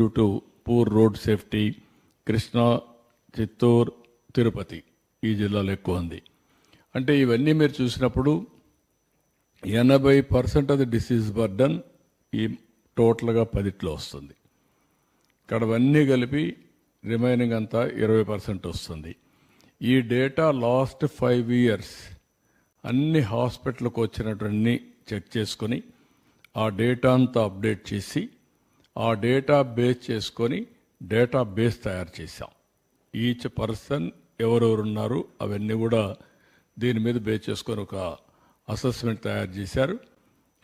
Due to poor road safety Krishna Chittoor Tirupati ఈ జిల్లాలో ఎక్కువ ఉంది. అంటే ఇవన్నీ మీరు చూసినప్పుడు ఎనభై percent of the disease burden ఈ టోటల్గా పదిట్లో వస్తుంది. ఇక్కడ అవన్నీ కలిపి రిమైనింగ్ అంతా ఇరవై పర్సెంట్ వస్తుంది. ఈ డేటా లాస్ట్ ఫైవ్ ఇయర్స్ అన్ని హాస్పిటల్కి వచ్చినటువంటి చెక్ చేసుకొని ఆ డేటా అంతా అప్డేట్ చేసి ఆ డేటా బేస్ చేసుకొని డేటా బేస్ తయారు చేశాం. ఈచ్ పర్సన్ ఎవరెవరు ఉన్నారు అవన్నీ కూడా దీని మీద బేస్ చేసుకొని ఒక అసెస్మెంట్ తయారు చేశారు.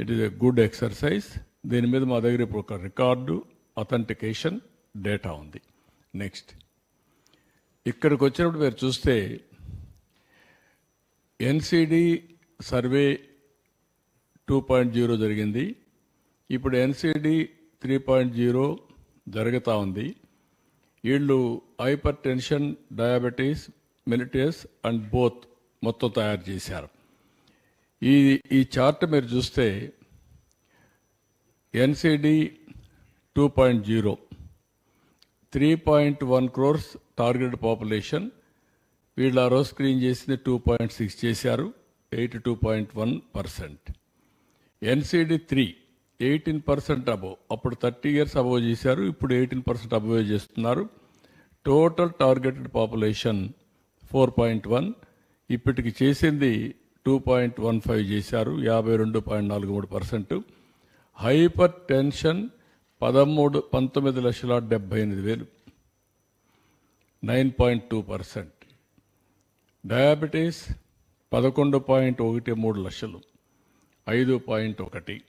It is a good exercise దీని మీద మా దగ్గర ఇప్పుడు ఒక రికార్డు అథెంటికేషన్ డేటా ఉంది. నెక్స్ట్ ఇక్కడికి వచ్చినప్పుడు మీరు చూస్తే NCD survey two point zero జరిగింది. ఇప్పుడు ఎన్సిడి త్రీ పాయింట్ జీరో జరుగుతూ ఉంది. వీళ్ళు hypertension diabetes mellitus and both మొత్తం తయారు చేశారు. ఈ ఈ చార్ట్ మీరు చూస్తే NCD two point zero three point one crores target population వీళ్ళు ఆ రోజు స్క్రీన్ చేసింది టూ పాయింట్ సిక్స్ చేశారు eighty two point one percent. NCD three eighteen percent above అప్పుడు థర్టీ ఇయర్స్ అబోవ్ చేశారు ఇప్పుడు ఎయిటీన్ పర్సెంట్ అబోవ్ చేస్తున్నారు. Total targeted population four point one. ఇప్పటికి చేసింది టూ పాయింట్ వన్ ఫైవ్ చేశారు యాభై రెండు పాయింట్ నాలుగు మూడు పర్సెంట్. హైపర్ టెన్షన్ పదమూడు పంతొమ్మిది లక్షల డెబ్బై ఎనిమిది వేలు. Nine point two percent. Diabetes పదకొండు పాయింట్ ఒకటి మూడు లక్షలు. ఐదు పాయింట్ ఒకటి.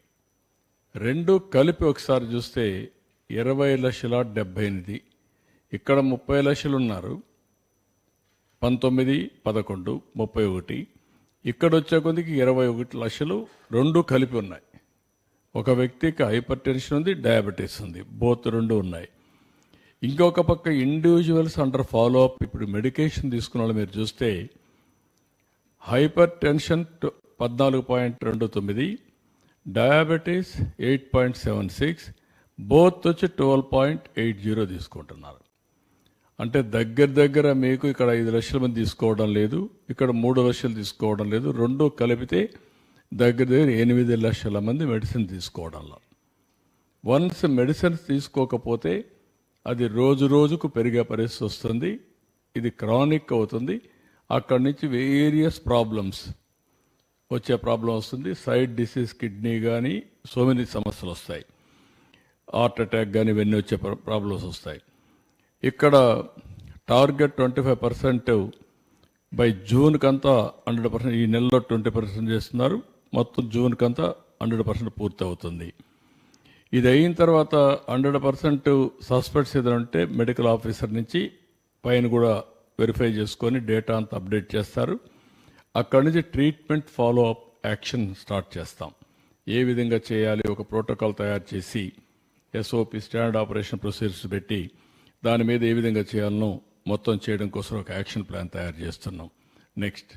రెండు కలిపి ఒకసారి చూస్తే ఇరవై లక్షల డెబ్బై ఎనిమిది. ఇక్కడ ముప్పై లక్షలు ఉన్నారు పంతొమ్మిది పదకొండు ముప్పై ఒకటి. ఇక్కడ వచ్చే కొద్దికి ఇరవై ఒకటి లక్షలు రెండు కలిపి ఉన్నాయి. ఒక వ్యక్తికి హైపర్ టెన్షన్ ఉంది డయాబెటీస్ ఉంది. బోత్ రెండు ఉన్నాయి. ఇంకొక పక్క ఇండివిజువల్స్ అండర్ ఫాలో అప్ ఇప్పుడు మెడికేషన్ తీసుకున్న వాళ్ళు మీరు చూస్తే హైపర్ టెన్షన్ టు- పద్నాలుగు పాయింట్ రెండు తొమ్మిది diabetes eight point seven six both వచ్చి ట్వెల్వ్ పాయింట్ ఎయిట్ జీరో తీసుకుంటున్నారు. అంటే దగ్గర దగ్గర మీకు ఇక్కడ ఐదు లక్షల మంది తీసుకోవడం లేదు ఇక్కడ మూడు లక్షలు తీసుకోవడం లేదు రెండు కలిపితే దగ్గర దగ్గర ఎనిమిది లక్షల మంది మెడిసిన్ తీసుకోవడంలో. వన్స్ మెడిసిన్స్ తీసుకోకపోతే అది రోజు రోజుకు పెరిగే పరిస్థితి వస్తుంది ఇది క్రానిక్ అవుతుంది అక్కడి నుంచి వేరియస్ ప్రాబ్లమ్స్ వచ్చే ప్రాబ్లం వస్తుంది. సైడ్ డిసీజ్ కిడ్నీ కానీ సో మెనీ సమస్యలు వస్తాయి. హార్ట్ అటాక్ కానీ ఇవన్నీ వచ్చే ప్రాబ్లమ్స్ వస్తాయి. ఇక్కడ target twenty five percent by జూన్కంతా hundred percent ఈ నెలలో ట్వంటీ పర్సెంట్ చేస్తున్నారు. మొత్తం జూన్కంతా హండ్రెడ్ పర్సెంట్ పూర్తి అవుతుంది ఇది అయిన తర్వాత హండ్రెడ్ పర్సెంట్ సస్పెక్ట్స్ ఏదైనా ఉంటే మెడికల్ ఆఫీసర్ నుంచి పైన కూడా వెరిఫై చేసుకొని డేటా అంతా అప్డేట్ చేస్తారు. అక్కడి నుంచి treatment follow up action start చేస్తాం. ఏ విధంగా చేయాలి? ఒక ప్రోటోకాల్ తయారు చేసి ఎస్ఓపి స్టాండర్డ్ ఆపరేషన్ ప్రొసీజర్స్ పెట్టి దాని మీద ఏ విధంగా చేయాలనో మొత్తం చేయడం కోసం ఒక యాక్షన్ ప్లాన్ తయారు చేస్తున్నాం. నెక్స్ట్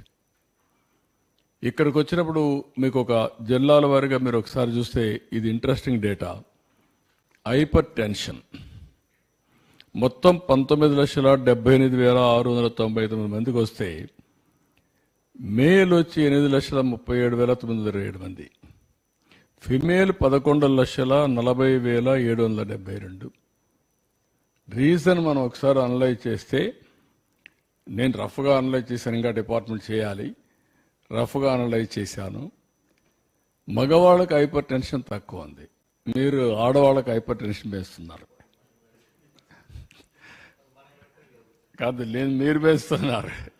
ఇక్కడికి వచ్చినప్పుడు మీకు ఒక జిల్లాల వారీగా మీరు ఒకసారి చూస్తే ఇది ఇంట్రెస్టింగ్ డేటా హైపర్ టెన్షన్ మొత్తం పంతొమ్మిది లక్షల డెబ్బై ఎనిమిది వేల ఆరు వందల తొంభై తొమ్మిది మందికి వస్తే మేల్ వచ్చి ఎనిమిది లక్షల ముప్పై ఏడు వేల తొమ్మిది వందల ఇరవై ఏడు మంది. ఫిమేల్ పదకొండు లక్షల నలభై వేల ఏడు వందల డెబ్బై రెండు. రీజన్ మనం ఒకసారి అనలైజ్ చేస్తే నేను రఫ్గా అనలైజ్ చేశాను ఇంకా డిపార్ట్మెంట్ చేయాలి. రఫ్గా అనలైజ్ చేశాను. మగవాళ్ళకి హైపర్ టెన్షన్ తక్కువ ఉంది. మీరు ఆడవాళ్ళకి హైపర్ టెన్షన్ వేస్తున్నారు. కాదు లేదు మీరు వేస్తున్నారు.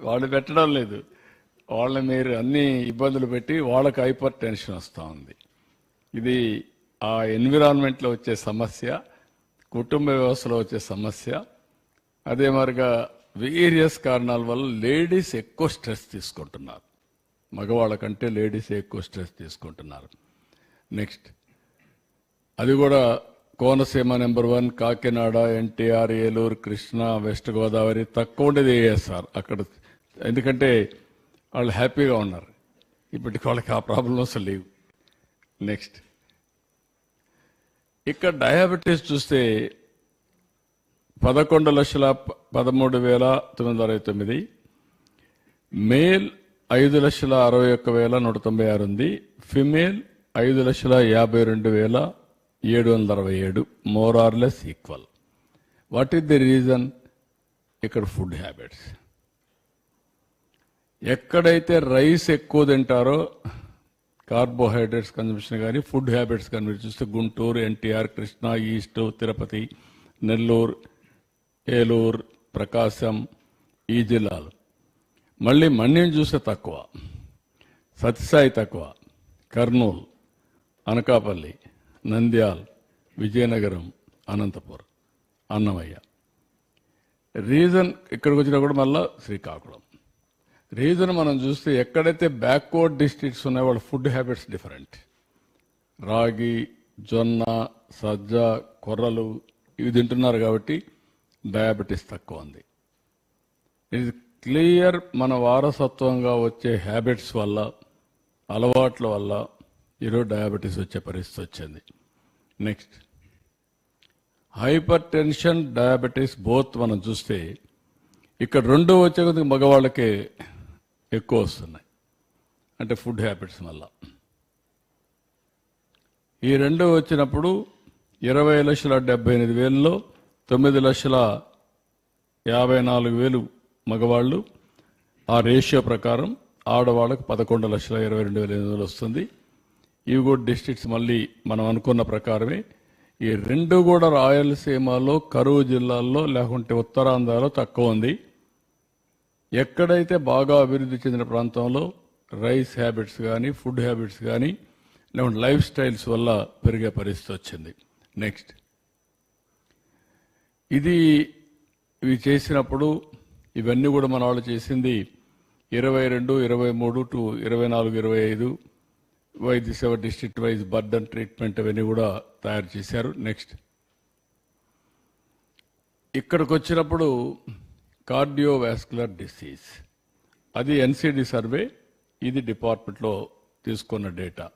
వాళ్ళు పెట్టడం లేదు. వాళ్ళని మీరు అన్ని ఇబ్బందులు పెట్టి వాళ్ళకి హైపర్ టెన్షన్ వస్తూ ఉంది. ఇది ఆ ఎన్విరాన్మెంట్లో వచ్చే సమస్య కుటుంబ వ్యవస్థలో వచ్చే సమస్య. అదే మరిగా వేరియస్ కారణాల వల్ల లేడీస్ ఎక్కువ స్ట్రెస్ తీసుకుంటున్నారు. మగవాళ్ళ కంటే లేడీస్ ఎక్కువ స్ట్రెస్ తీసుకుంటున్నారు. నెక్స్ట్ అది కూడా Konaseema number one Kakinada NTR Eluru Krishna west Godavari తక్కువ ఉండేది ఏఎస్ఆర్ అక్కడ ఎందుకంటే వాళ్ళు హ్యాపీగా ఉన్నారు. ఇప్పటికి వాళ్ళకి ఆ ప్రాబ్లమ్స్ లేవు. నెక్స్ట్ ఇక్కడ డయాబెటీస్ చూస్తే పదకొండు లక్షల పదమూడు వేల తొమ్మిది వందల అరవై తొమ్మిది మేల్ ఐదు లక్షల అరవై ఒక్క వేల నూట తొంభై ఆరు ఉంది ఫిమేల్ ఐదు లక్షల యాభై రెండు వేల ఏడు వందల అరవై ఏడు more or less equal. What is the reason ఇక్కడ ఫుడ్ హ్యాబిట్స్. ఎక్కడైతే రైస్ ఎక్కువ తింటారో కార్బోహైడ్రేట్స్ కన్జంప్షన్ కానీ ఫుడ్ హ్యాబిట్స్ కానీ మీరు చూస్తే గుంటూరు ఎన్టీఆర్ కృష్ణా ఈస్ట్ తిరుపతి నెల్లూరు ఏలూరు ప్రకాశం ఈ జిల్లాలు. మళ్ళీ మన్యం చూస్తే తక్కువ సత్యసాయి తక్కువ కర్నూలు అనకాపల్లి నంద్యాల్ విజయనగరం అనంతపురం అన్నమయ్య. రీజన్ ఇక్కడికి వచ్చినా కూడా మళ్ళా శ్రీకాకుళం. రీజన్ మనం చూస్తే ఎక్కడైతే బ్యాక్వర్డ్ డిస్ట్రిక్ట్స్ ఉన్నాయో వాళ్ళ ఫుడ్ హ్యాబిట్స్ డిఫరెంట్. రాగి జొన్న సజ్జ కొర్రలు ఇవి తింటున్నారు కాబట్టి డయాబెటీస్ తక్కువ ఉంది. ఇది క్లియర్ మన వారసత్వంగా వచ్చే హ్యాబిట్స్ వల్ల అలవాట్ల వల్ల ఈరోజు డయాబెటీస్ వచ్చే పరిస్థితి వచ్చింది. Next hypertension diabetes both మనం చూస్తే ఇక్కడ రెండు వచ్చే కొద్దిగా మగవాళ్ళకే ఎక్కువ వస్తున్నాయి. అంటే ఫుడ్ హ్యాబిట్స్ వల్ల. ఈ రెండు వచ్చినప్పుడు ఇరవై లక్షల డెబ్బై ఎనిమిది వేలలో తొమ్మిది లక్షల యాభై నాలుగు వేలు మగవాళ్ళు. ఆ రేషియో ప్రకారం ఆడవాళ్ళకు పదకొండు లక్షల ఇరవై రెండు వేల ఎనిమిది వందలు వస్తుంది. ఇవి కూడా డిస్ట్రిక్ట్స్ మళ్ళీ మనం అనుకున్న ప్రకారమే. ఈ రెండు కూడా రాయలసీమలో కరువు జిల్లాల్లో లేకుంటే ఉత్తరాంధ్రలో తక్కువ ఉంది. ఎక్కడైతే బాగా అభివృద్ధి చెందిన ప్రాంతంలో రైస్ హ్యాబిట్స్ కానీ ఫుడ్ హ్యాబిట్స్ కానీ లేకుంటే లైఫ్ స్టైల్స్ వల్ల పెరిగే పరిస్థితి వచ్చింది. నెక్స్ట్. ఇది ఇవి చేసినప్పుడు ఇవన్నీ కూడా మన వాళ్ళు చేసింది ఇరవై రెండు ఇరవై మూడు టు ఇరవై నాలుగు ఇరవై ఐదు వైద్య సేవ డిస్ట్రిక్ట్ వైజ్ బర్డన్ ట్రీట్మెంట్ అవన్నీ కూడా తయారు చేశారు. నెక్స్ట్. ఇక్కడికి వచ్చినప్పుడు కార్డియోవాస్కులర్ డిసీజ్. అది ఎన్సిడి సర్వే ఇది డిపార్ట్మెంట్లో తీసుకున్న డేటా.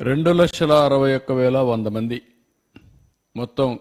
రెండు లక్షల అరవై ఒక్క వేల వంద మంది. మొత్తం